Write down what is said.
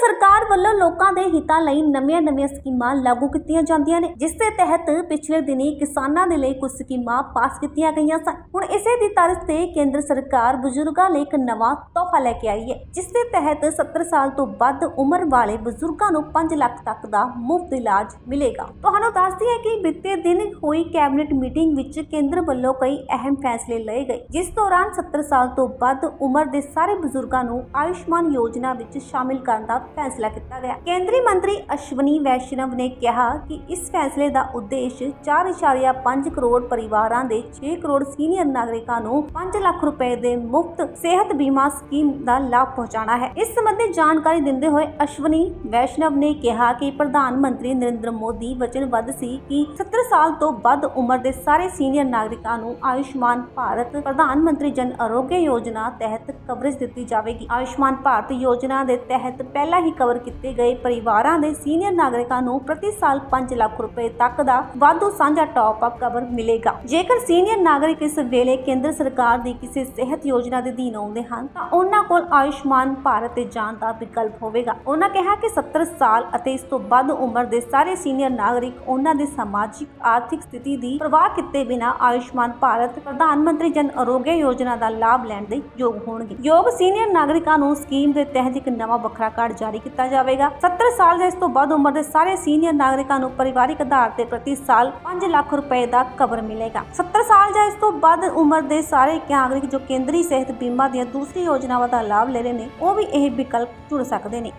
ਸਰਕਾਰ ਵੱਲੋਂ ਲੋਕਾਂ ਦੇ ਹਿੱਤਾਂ ਲਈ ਨਵੀਆਂ-ਨਵੀਆਂ ਸਕੀਮਾਂ ਲਾਗੂ ਕੀਤੀਆਂ ਜਾਂਦੀਆਂ ਨੇ, ਜਿਸ ਦੇ ਤਹਿਤ ਪਿਛਲੇ ਦਿਨੀ ਕਿਸਾਨਾਂ ਦੇ ਲਈ ਕੁਝ ਸਕੀਮਾਂ ਪਾਸ ਕੀਤੀਆਂ ਗਈਆਂ ਸਨ। ਹੁਣ ਇਸੇ ਦੀ ਤਰਜ਼ ਤੇ ਕੇਂਦਰ ਸਰਕਾਰ ਬਜ਼ੁਰਗਾਂ ਲਈ ਇੱਕ ਨਵਾਂ ਤੋਹਫਾ ਲੈ ਕੇ ਆਈ ਹੈ, ਜਿਸ ਦੇ ਤਹਿਤ 70 ਸਾਲ ਤੋਂ ਵੱਧ ਉਮਰ ਵਾਲੇ ਬਜ਼ੁਰਗਾਂ ਨੂੰ 5 ਲੱਖ ਤੱਕ ਦਾ ਮੁਫਤ ਇਲਾਜ ਮਿਲੇਗਾ। ਤੁਹਾਨੂੰ ਦੱਸਦੀ ਹੈ ਕਿ ਬੀਤੇ ਦਿਨ ਹੋਈ ਕੈਬਨਿਟ ਮੀਟਿੰਗ ਵਿੱਚ ਕੇਂਦਰ ਵੱਲੋਂ ਕਈ ਅਹਿਮ ਫੈਸਲੇ ਲਏ ਗਏ, ਜਿਸ ਦੌਰਾਨ 70 ਸਾਲ ਤੋਂ ਵੱਧ ਉਮਰ ਦੇ ਸਾਰੇ ਬਜ਼ੁਰਗਾਂ ਨੂੰ ਆਯੁਸ਼ਮਾਨ ਯੋਜਨਾ ਵਿੱਚ ਸ਼ਾਮਿਲ ਕਰਨ ਦਾ ਫੈਸਲਾ ਕੀਤਾ ਗਿਆ। ਕੇਂਦਰੀ ਮੰਤਰੀ ਅਸ਼ਵਨੀ ਵੈਸ਼ਨਵ ਨੇ ਕਿਹਾ ਕਿ ਇਸ ਫੈਸਲੇ ਦਾ ਉਦੇਸ਼ 4.5 ਕਰੋੜ ਪਰਿਵਾਰਾਂ ਦੇ 6 ਕਰੋੜ ਸੀਨੀਅਰ ਨਾਗਰਿਕਾਂ ਨੂੰ 5 ਲੱਖ ਰੁਪਏ ਦੇ ਮੁਫਤ ਸਿਹਤ ਬੀਮਾ ਸਕੀਮ ਦਾ ਲਾਭ ਪਹੁੰਚਾਉਣਾ ਹੈ। ਇਸ ਸੰਬੰਧੀ ਜਾਣਕਾਰੀ ਦਿੰਦੇ ਹੋਏ ਅਸ਼ਵਨੀ ਵੈਸ਼ਨਵ ਨੇ ਕਿਹਾ ਕਿ ਪ੍ਰਧਾਨ ਮੰਤਰੀ ਨਰਿੰਦਰ ਮੋਦੀ ਵਚਨਬੱਧ ਸੀ ਕਿ 70 ਸਾਲ ਤੋਂ ਵੱਧ ਉਮਰ ਦੇ ਸਾਰੇ ਸੀਨੀਅਰ ਨਾਗਰਿਕਾਂ ਨੂੰ ਆਯੁਸ਼ਮਾਨ ਭਾਰਤ ਪ੍ਰਧਾਨ ਮੰਤਰੀ ਜਨ ਆਰੋਗਯ ਯੋਜਨਾ ਤਹਿਤ ਕਵਰੇਜ ਦਿੱਤੀ ਜਾਵੇਗੀ। ਆਯੁਸ਼ਮਾਨ ਭਾਰਤ ਯੋਜਨਾ ਦੇ ਤਹਿਤ ਪਹਿਲਾਂ ਹੀ ਕਵਰ ਕੀਤੇ ਗਏ ਪਰਿਵਾਰਾਂ ਦੇ ਸੀਨੀਅਰ ਨਾਗਰਿਕਾਂ ਨੂੰ ਪ੍ਰਤੀ ਸਾਲ 5 ਲੱਖ ਰੁਪਏ ਤੱਕ ਦਾ ਵਾਧੂ ਸਾਂਝਾ ਟਾਪ ਅਪ ਕਵਰ ਮਿਲੇਗਾ। ਜੇਕਰ ਸੀਨੀਅਰ ਨਾਗਰਿਕ ਇਸ ਵੇਲੇ ਕੇਂਦਰ ਸਰਕਾਰ ਦੀ ਕਿਸੇ ਸਿਹਤ ਯੋਜਨਾ ਦੇ ਅਧੀਨ ਆਉਂਦੇ ਹਨ, ਤਾਂ ਉਹਨਾਂ ਕੋਲ ਆਯੁਸ਼ਮਾਨ ਭਾਰਤ ਤੇ ਜਾਣ ਦਾ ਵਿਕਲਪ ਹੋਵੇਗਾ। ਉਹਨਾਂ ਕਿਹਾ ਕਿ 70 ਸਾਲ ਅਤੇ ਇਸ ਤੋਂ ਵੱਧ ਉਮਰ ਦੇ ਸਾਰੇ ਸੀਨੀਅਰ ਨਾਗਰਿਕ ਉਹਨਾਂ ਦੇ ਸਮਾਜਿਕ, ਆਰਥਿਕ ਸਥਿਤੀ ਦੀ ਪਰਵਾਹ ਕੀਤੇ ਬਿਨਾਂ ਆਯੁਸ਼ਮਾਨ ਭਾਰਤ, ਪ੍ਰਧਾਨ ਮੰਤਰੀ ਜਨ ਅਰੋਗਿਆ ਯੋਜਨਾ ਦਾ ਲਾਭ ਲੈਣ ਦੇ ਯੋਗ ਹੋਣਗੇ। ਯੋਗ ਸੀਨੀਅਰ ਨਾਗਰਿਕਾਂ ਨੂੰ ਸਕੀਮ ਦੇ ਤਹਿਤ ਇੱਕ ਨਵਾਂ ਵੱਖਰਾ ਕਾਰਡ ਜਾਰੀ ਕੀਤਾ ਜਾਵੇਗਾ। 70 ਸਾਲ ਜਾਂ ਇਸ ਤੋਂ ਵੱਧ ਉਮਰ ਦੇ ਸਾਰੇ ਸੀਨੀਅਰ ਨਾਗਰਿਕਾਂ ਨੂੰ ਪਰਿਵਾਰਿਕ ਆਧਾਰ ਤੇ ਪ੍ਰਤੀ ਸਾਲ 5 ਲੱਖ ਰੁਪਏ ਦਾ ਕਵਰ ਮਿਲੇਗਾ। 70 ਸਾਲ ਜਾਂ ਇਸ ਤੋਂ ਵੱਧ ਉਮਰ ਦੇ ਸਾਰੇ ਨਾਗਰਿਕ ਜੋ ਕੇਂਦਰੀ ਸਿਹਤ ਬੀਮਾ ਦੀਆਂ ਦੂਸਰੀ ਯੋਜਨਾਵਾਂ ਦਾ ਲਾਭ ਲੈ ਰਹੇ ਨੇ, ਉਹ ਵੀ ਇਹ ਵਿਕਲਪ ਚੁਣ ਸਕਦੇ ਨੇ।